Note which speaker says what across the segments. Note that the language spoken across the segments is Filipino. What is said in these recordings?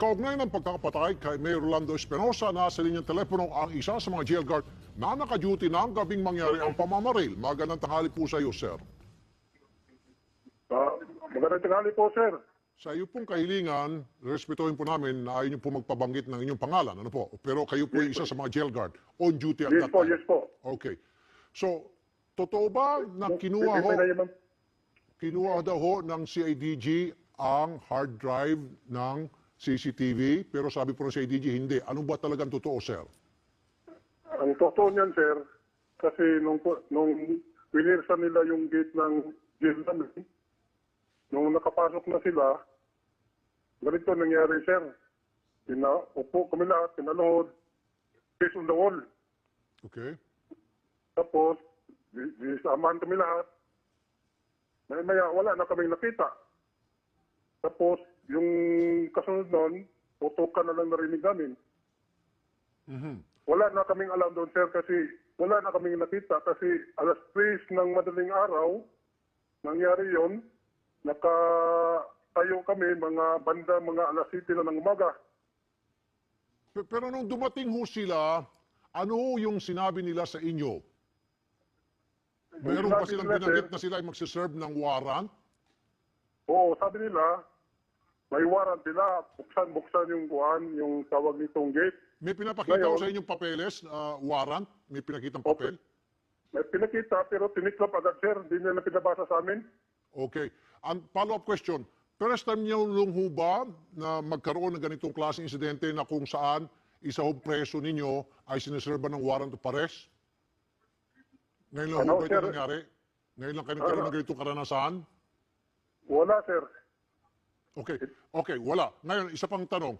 Speaker 1: Kaugnay ng pagkakapatay kay Mayor Rolando Espinosa na sa linyang telepono ang isa sa mga jail guard na naka-duty na ang gabing mangyari ang pamamaril. Magandang tanghali po sa iyo, sir.
Speaker 2: Ah, magandang tanghali po, sir.
Speaker 1: Sa iyo pong kahilingan, respetuhin po namin na ayaw niyo po magpabanggit ng inyong pangalan. Ano po? Pero kayo po ay isa sa mga jail guard on duty at
Speaker 2: Yes
Speaker 1: that
Speaker 2: po,
Speaker 1: time.
Speaker 2: yes po.
Speaker 1: Okay. So, totoo ba na kinuha ho, kinuha daw ho ng CIDG ang hard drive ng CCTV, pero sabi po ng CIDG hindi. Ano ba talagang totoo, sir?
Speaker 2: Ang totoo niyan, sir, kasi nung, nung winirsan nila yung gate ng jail namin, nung nakapasok na sila, ganito nangyari, sir. Pina, upo kami lahat, pinaluhod, face on the wall.
Speaker 1: Okay?
Speaker 2: Tapos, di- disamahan kami lahat. Maya, maya, wala na kaming nakita. Tapos, yung kasunod nun, putukan na lang narinig namin. Wala na kaming alam doon, sir, kasi wala na kaming nakita kasi alas 3 ng madaling araw, nangyari yon nakatayo kami mga banda, mga alas 7 na ng umaga.
Speaker 1: Pe- Pero nung dumating ho sila, ano yung sinabi nila sa inyo? Meron ba silang binanggit na sila ay magsiserve ng warrant?
Speaker 2: Oo, sabi nila, may warrant nila, buksan-buksan yung kuhan, yung tawag nitong gate.
Speaker 1: May pinapakita
Speaker 2: Ngayon-
Speaker 1: sa inyong papeles, ah, warrant? May pinakitang papel?
Speaker 2: May pinakita pero tiniklop agad sir, hindi nila pinabasa sa amin.
Speaker 1: Okay. Ang follow-up question, first time niyo nung ho ba na magkaroon ng ganitong klaseng insidente na kung saan isa ho preso ninyo ay siniserba ng warrant of arrest? Ngayon lang
Speaker 2: Ano,
Speaker 1: ba ito
Speaker 2: sir?
Speaker 1: nangyari? Ngayon lang kayo nagkaroon ng ganitong karanasan?
Speaker 2: Wala sir.
Speaker 1: Okay. Okay, wala. Ngayon, isa pang tanong.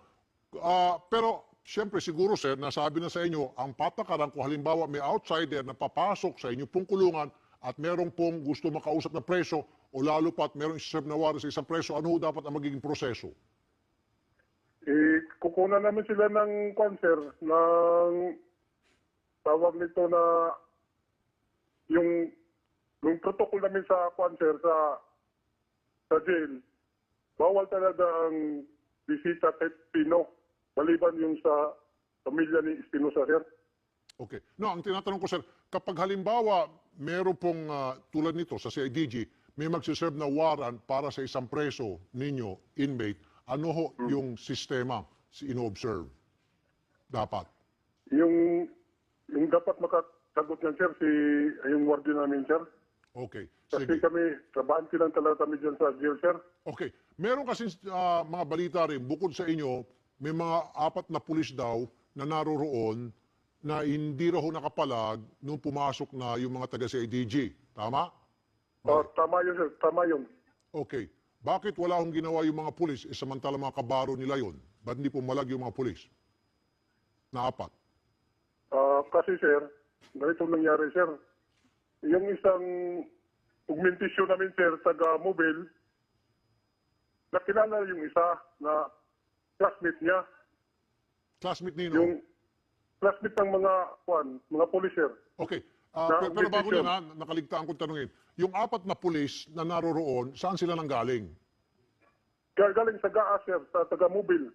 Speaker 1: Ah, pero, siyempre, siguro, sir, nasabi na sa inyo, ang patakaran kung halimbawa may outsider na papasok sa inyong pong kulungan at merong pong gusto makausap na preso o lalo pat merong iserve na warrant sa isang preso, ano dapat ang magiging proseso?
Speaker 2: Eh, kukunan namin sila ng cancer ng tawag nito na yung yung protocol namin sa cancer sa sa jail. Bawal talaga ang bisita kahit Pino maliban yung sa pamilya ni Espinosa sir.
Speaker 1: Okay. No, ang tinatanong ko, sir, kapag halimbawa meron pong ah, tulad nito sa CIDG, may magsiserve na warrant para sa isang preso ninyo, inmate, ano ho yung sistema si ino-observe? Dapat.
Speaker 2: Yung yung dapat makasagot niyan sir si yung warden namin sir.
Speaker 1: Okay.
Speaker 2: Kasi
Speaker 1: Sige.
Speaker 2: kami, trabahante lang talaga kami dyan sa jail, sir.
Speaker 1: Okay. Meron kasi ah, mga balita rin, bukod sa inyo, may mga apat na pulis daw na naroroon na hindi raw nakapalag nung pumasok na yung mga taga CIDG. Tama?
Speaker 2: Oh, tama yun, sir. Tama yun.
Speaker 1: Okay. Bakit wala akong ginawa yung mga pulis eh, samantala mga kabaro nila yon? Ba't hindi pumalag yung mga pulis? Na apat.
Speaker 2: Ah, kasi, sir, ganito nangyari, sir. Yung isang augmentation namin, sir, taga-mobile, nakilala yung isa na classmate niya.
Speaker 1: Classmate nino.
Speaker 2: Yung classmate ng mga, kwan, mga police, sir.
Speaker 1: Okay.
Speaker 2: Na
Speaker 1: pero, pero bago yan ha, nakaligtaan kong tanungin. Yung apat na pulis na naroroon, saan sila nanggaling?
Speaker 2: Galing sa GAA, sir, sa taga-mobile.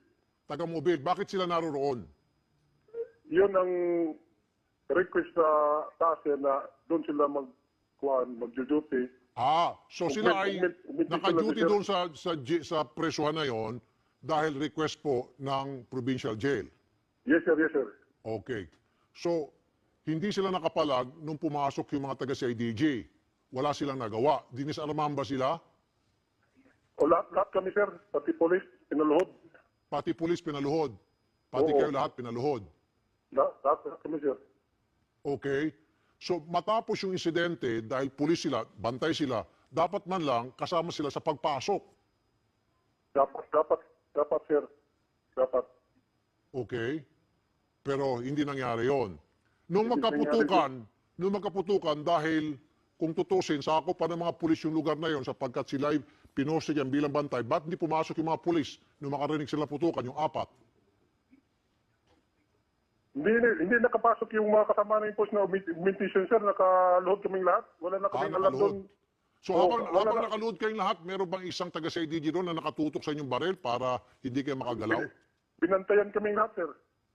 Speaker 1: Taga-mobile. Bakit sila naroroon?
Speaker 2: Yun ang request sa taas, sir, na doon sila mag, kwan, mag-duty.
Speaker 1: Ah, so sila ay naka-duty doon sa sa sa presuhan na yon dahil request po ng provincial jail.
Speaker 2: Yes, sir, yes, sir.
Speaker 1: Okay. So hindi sila nakapalag nung pumasok yung mga taga CIDG. Wala silang nagawa. Dinisarmahan ba sila?
Speaker 2: O lahat, lahat kami, sir, pati police, pinaluhod.
Speaker 1: Pati pulis pinaluhod. Pati
Speaker 2: Oo.
Speaker 1: kayo lahat pinaluhod.
Speaker 2: Lahat, lahat kami, sir.
Speaker 1: Okay? So matapos yung insidente, dahil pulis sila, bantay sila, dapat man lang kasama sila sa pagpasok.
Speaker 2: Dapat, dapat, dapat, sir. Dapat.
Speaker 1: Okay? Pero hindi nangyari yon. Nung
Speaker 2: Hindi
Speaker 1: magkaputukan, nung magkaputukan dahil kung tutusin, sakop pa ng mga pulis yung lugar na yon sapagkat sila ay pinost yan bilang bantay, ba't hindi pumasok yung mga pulis nung makarinig sila putukan, yung apat?
Speaker 2: Hindi, hindi nakapasok yung mga kasama ng post na augmentation, sir. Nakaluhod kaming lahat. Wala na
Speaker 1: Ah,
Speaker 2: kaming alam doon.
Speaker 1: So
Speaker 2: Oo,
Speaker 1: habang,
Speaker 2: wala
Speaker 1: habang
Speaker 2: na-
Speaker 1: nakaload kayong lahat, meron bang isang taga-CIDG doon na nakatutok sa inyong baril para hindi kayo makagalaw?
Speaker 2: binantayan kaming lahat, sir.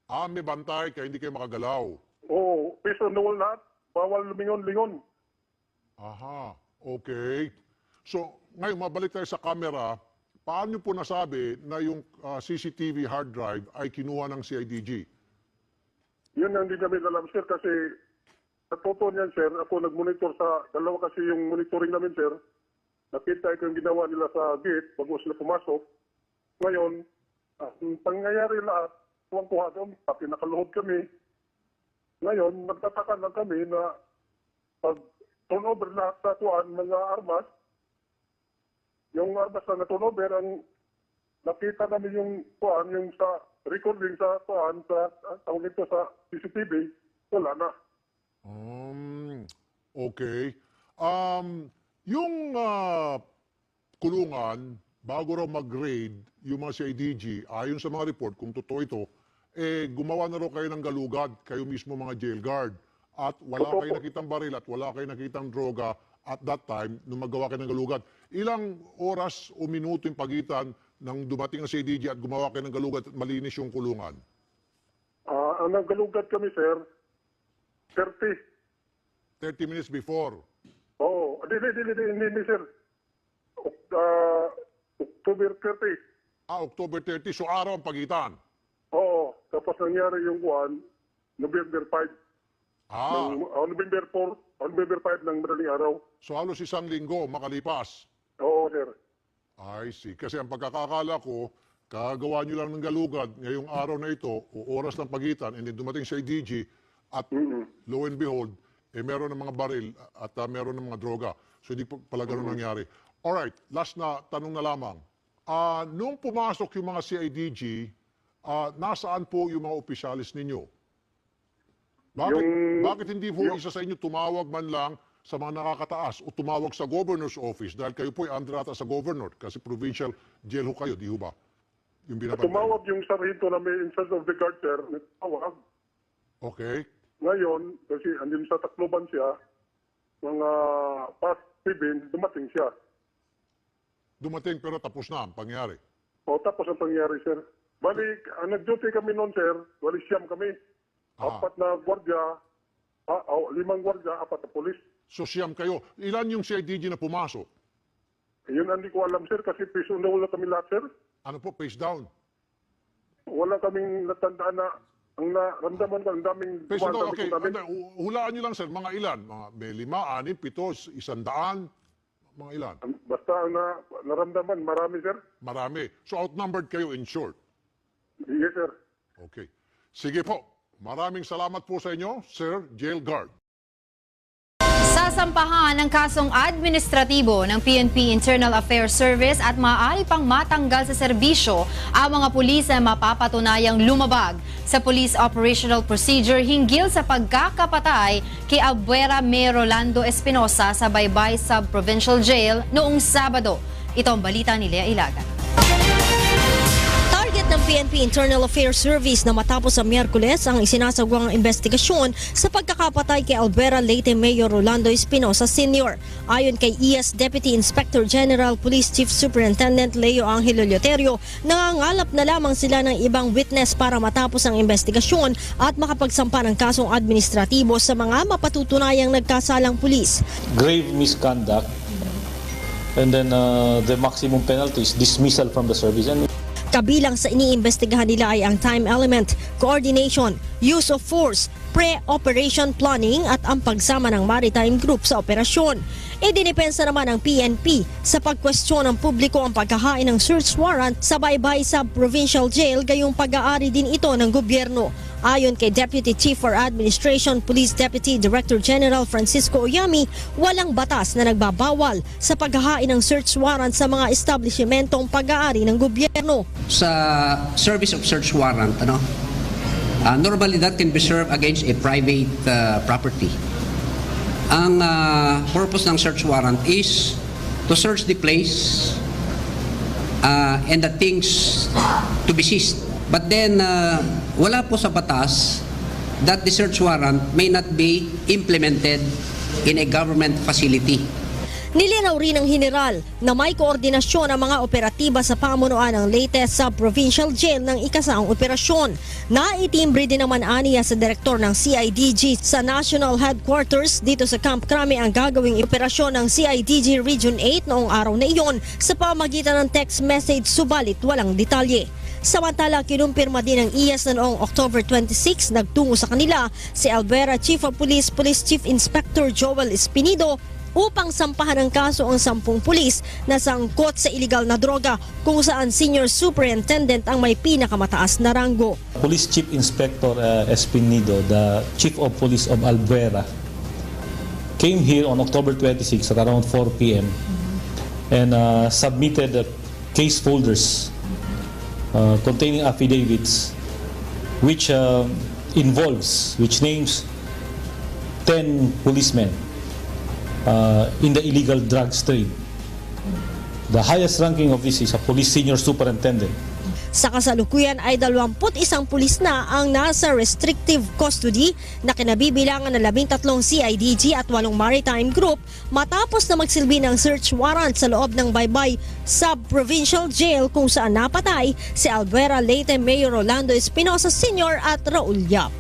Speaker 1: Ah, may bantay kaya hindi kayo makagalaw.
Speaker 2: Oo, piso on the wall lahat. Bawal lumingon-lingon.
Speaker 1: Aha, okay. So, ngayon mabalik tayo sa camera. Paano po nasabi na yung ah, CCTV hard drive ay kinuha ng CIDG?
Speaker 2: Yun ang hindi namin alam, sir, kasi sa totoo niyan, sir, ako nag-monitor sa, dalawa kasi yung monitoring namin, sir. Nakita ko yung ginawa nila sa gate bago sila pumasok. Ngayon, ang pangyayari lahat, tuwang kuha doon, pati nakaluhod kami. Ngayon, nagtataka lang kami na pag turnover lahat sa kuhaan, mga armas, yung armas na na-turnover, ang nakita namin yung kuhaan, yung sa recording sa kuhaan, sa, tawag nito sa CCTV, wala na.
Speaker 1: Um, okay. Um, yung ah, kulungan, bago raw mag-grade yung mga CIDG, ayon sa mga report, kung totoo ito, eh, gumawa na raw kayo ng galugad, kayo mismo mga jail guard. At wala
Speaker 2: Totoo
Speaker 1: kayo
Speaker 2: po.
Speaker 1: nakitang baril at wala kayo nakitang droga at that time nung magawa kayo ng galugad. Ilang oras o minuto yung pagitan ng dumating ang CIDG at gumawa kayo ng galugad at malinis yung kulungan?
Speaker 2: Ah, ang naggalugad kami, sir, 30.
Speaker 1: 30 minutes before.
Speaker 2: Oo, hindi, hindi, hindi, hindi, sir. Ah, October 30.
Speaker 1: Ah, October 30. So araw ang pagitan.
Speaker 2: Oo, tapos nangyari yung kuhaan, November 5.
Speaker 1: Ah,
Speaker 2: Ng, ah, November 4, ah, November 5 ng madaling araw.
Speaker 1: so halos isang linggo makalipas.
Speaker 2: Oo, sir.
Speaker 1: I see. Kasi ang pagkakakala ko, kagawa nyo lang ng galugad ngayong araw na ito, o oras ng pagitan, and then dumating sa DG, at lo and behold, eh meron ng mga baril at ah, meron ng mga droga. So hindi pa- pala ganun nangyari. Alright, last na tanong na lamang. Ah, nung pumasok yung mga CIDG, ah, nasaan po yung mga opisyalis ninyo? Bakit,
Speaker 2: Yung-
Speaker 1: bakit hindi po
Speaker 2: yung-
Speaker 1: isa sa inyo tumawag man lang sa mga nakakataas o tumawag sa governor's office dahil kayo po ay under ata sa governor kasi provincial jail ho kayo, di ho ba? Yung binabantay.
Speaker 2: Tumawag yung sarhento na may in charge of the guard, sir. Nagtawag.
Speaker 1: Okay.
Speaker 2: Ngayon, kasi andun sa Tacloban siya, mga past 7, dumating siya.
Speaker 1: Dumating pero tapos na ang pangyari.
Speaker 2: O tapos ang pangyari, sir. Balik, ang nag-duty kami noon, sir, wali siyam kami.
Speaker 1: Ah.
Speaker 2: Apat na gwardya, ah, oh, limang gwardya, apat na polis.
Speaker 1: So siyam kayo. Ilan yung CIDG na pumasok?
Speaker 2: Yun hindi ko alam, sir, kasi piso na wala kami lahat, sir.
Speaker 1: Ano po, face down?
Speaker 2: Wala kaming natandaan na ang naramdaman ko, ang daming
Speaker 1: Face down, okay. hulaan nyo lang sir, mga ilan? Mga may lima, anim, pito, isang daan, mga ilan?
Speaker 2: Basta ang na, naramdaman, marami, sir.
Speaker 1: Marami. So outnumbered kayo in short.
Speaker 2: Yes, sir.
Speaker 1: Okay. Sige po. Maraming salamat po sa inyo, Sir Jail Guard.
Speaker 3: Sasampahan ng kasong administratibo ng PNP Internal Affairs Service at maaari pang matanggal sa serbisyo ang mga pulis na mapapatunayang lumabag sa Police Operational Procedure hinggil sa pagkakapatay kay Abuera Mayor Rolando Espinosa sa Baybay Sub-Provincial Jail noong Sabado. Ito ang balita ni Lea Ilagan.
Speaker 4: PNP Internal Affairs Service na matapos sa Miyerkules ang isinasagawang investigasyon sa pagkakapatay kay Albuera Leyte Mayor Rolando Espinosa Sr. Ayon kay ES Deputy Inspector General Police Chief Superintendent Leo Angelo Leoterio, nangangalap na lamang sila ng ibang witness para matapos ang investigasyon at makapagsampa ng kasong administratibo sa mga mapatutunayang nagkasalang pulis.
Speaker 5: grave misconduct and then uh, the maximum penalty is dismissal from the service and
Speaker 4: Kabilang sa iniimbestigahan nila ay ang time element, coordination, use of force, pre-operation planning at ang pagsama ng maritime group sa operasyon. Idinipensa naman ng PNP sa pagkwestiyon ng publiko ang pagkahain ng search warrant sa Baybay Sub-Provincial Jail gayong pag-aari din ito ng gobyerno. Ayon kay Deputy Chief for Administration Police Deputy Director General Francisco Oyami, walang batas na nagbabawal sa paghahain ng search warrant sa mga establishmentong pag-aari ng gobyerno.
Speaker 6: sa service of search warrant, ano, uh, normally that can be served against a private uh, property. Ang uh, purpose ng search warrant is to search the place uh, and the things to be seized. But then, uh, wala po sa batas that the search warrant may not be implemented in a government facility.
Speaker 4: Nilinaw rin ng general na may koordinasyon ang mga operatiba sa pamunuan ng latest sub-provincial jail ng ikasaang operasyon. Naitimbre din naman aniya sa direktor ng CIDG sa national headquarters dito sa Camp Crame ang gagawing operasyon ng CIDG Region 8 noong araw na iyon sa pamagitan ng text message subalit walang detalye. Samantala, kinumpirma din ng IAS na noong October 26 nagtungo sa kanila si Alvera Chief of Police Police Chief Inspector Joel Espinido upang sampahan ng kaso ang sampung pulis na sangkot sa iligal na droga kung saan Senior Superintendent ang may pinakamataas na ranggo.
Speaker 5: Police Chief Inspector uh, Espinido, the Chief of Police of Albuera, came here on October 26 at around 4 p.m. and uh, submitted uh, case folders uh, containing affidavits which uh, involves, which names 10 policemen uh, in the illegal drugs trade. The highest ranking of this is a police senior superintendent.
Speaker 4: Sa kasalukuyan ay 21 pulis na ang nasa restrictive custody na kinabibilangan ng 13 CIDG at 8 maritime group matapos na magsilbi ng search warrant sa loob ng Baybay Sub-Provincial Jail kung saan napatay si Albuera Leyte Mayor Rolando Espinosa Sr. at Raul Yap.